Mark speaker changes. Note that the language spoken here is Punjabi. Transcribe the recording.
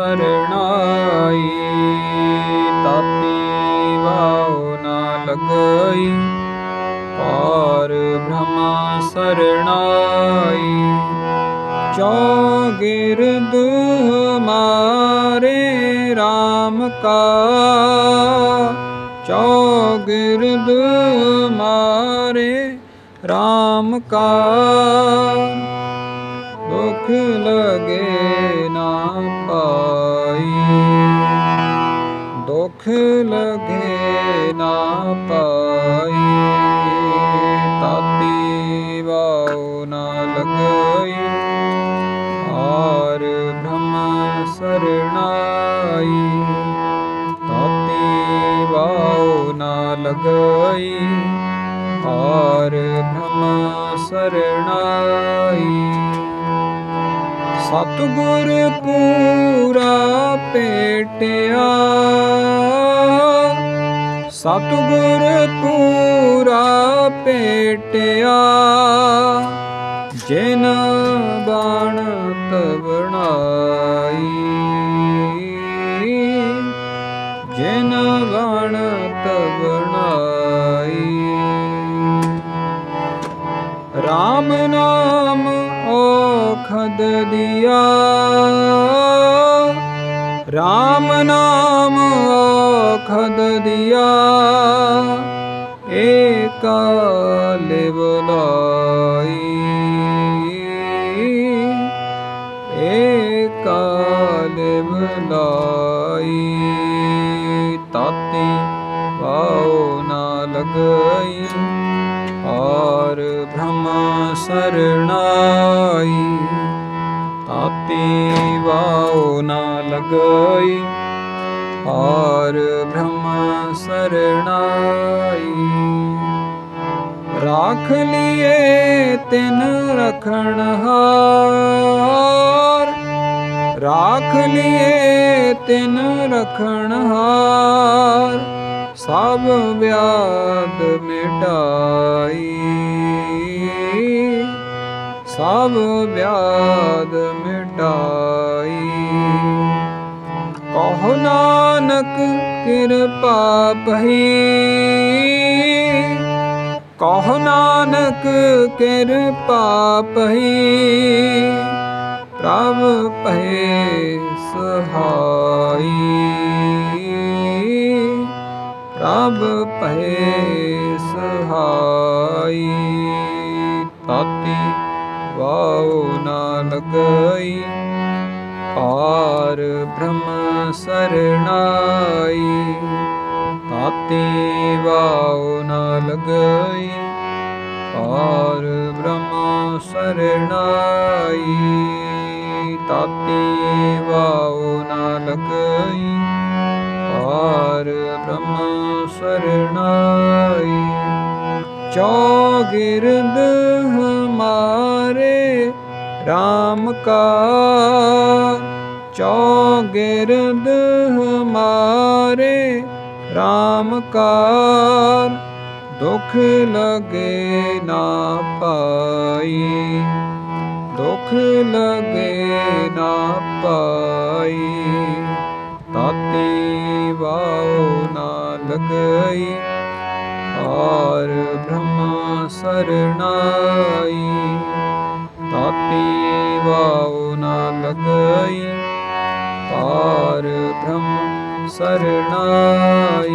Speaker 1: ਸਰਣਾਈ ਤਾਤੀ ਵਾਉ ਨਾ ਲਗਈ ਪਾਰ ਬ੍ਰਹਮ ਸਰਣਾਈ। ਚੌਗਿਰਦ ਮਾਰੇ RAM ਕਾ। ਚੌਗਿਰਦ ਮਾਰੇ RAM ਕਾ। ਦੁਖ ਲਗੇ ਨਾ ਪਾਈ। ਦੁਖ ਲਗੇ ਨਾ ਪਾਈ, ਤਾਤੀ ਵਾਉ ਨਾ ਲਗਈ। ਆਰ ਬ੍ਰਹਮ ਸਰਣਾਈ, ਤਾਤੀ ਵਾਉ ਨਾ ਲਗਈ। ਆਰ ਬ੍ਰਹਮ ਸਰਣਾਈ ਸਤਿਗੁਰ ਪੂਰਾ ਪੇਟਿਆ। ਸਤਿਗੁਰ ਪੂਰਾ ਪੇਟਿਆ। ਜਿਨ ਬਾਣ ਤਵਣਾਈ ਜਿਨ ਬਾਣ ਤਵਣਾਈ RAM ਔਖਦ ਦਿਆ। RAM ਨਾਮ ਔਖਦ ਦਿਆ। ਏਕਾ ਲਿਵਲਾਈ ਏਕਾ ਲਿਵਲਾਈ ਤਾਤੀ ਵਾਉ ਨਾ ਲਗਈ। ਔਰ ਬ੍ਰਹਮ ਸਰਣਾਈ ਤਾਤੀ ਵਾਉ ਨਾ ਲਗਈ। ਔਰ ਬ੍ਰਹਮ ਸਰਣਾਈ, ਰਾਖ ਲਿਏ ਤਿਨ ਰਖਣ ਹਾਰ। ਰਾਖ ਲਿਏ ਤਿਨ ਰਖਣ ਹਾਰ। ਸਭ ਵਿਆਦ ਮਿਟਾਈ। ਸਭ ਵਿਆਦ ਮਿਟਾਈ। ਕਹੋ ਨਾਨਕ, ਕਿਰਪਾ ਭਈ। ਕਹੋ ਨਾਨਕ, ਕਿਰਪਾ ਭਈ। ਪ੍ਰਭ ਭਏ ਸਹਾਈ। ਪ੍ਰਭ ਭਏ ਸਹਾਈ? ਤਾਤੀ ਵਾਉ ਨਾ ਲਗਈ ਪਾਰ ਬ੍ਰਹਮ ਸਰਣਾਈ। ਤਾਤੀ ਵਾਉ ਨਾ ਲਗਈ ਪਾਰ ਬ੍ਰਹਮ ਸਰਣਾਈ। ਤਾਤੀ ਵਾਉ ਨਾ ਲਗਈ ਪਾਰ ਬ੍ਰਹਮ ਸਰਣਾਈ। ਚੌਗਿਰਦ ਹਮਾਰੇ RAM ਕਾ। ਚੌਗਿਰਦ ਹਮਾਰੇ RAM ਕਾ। ਦੁਖ ਲਗੇ ਨਾ ਪਾਈ। ਦੁਖ ਲਗੇ ਨਾ ਪਾਈ। लगै आर ब्रह्मा शरणै तापी वा न लगै आर ब्रह्मा शरणै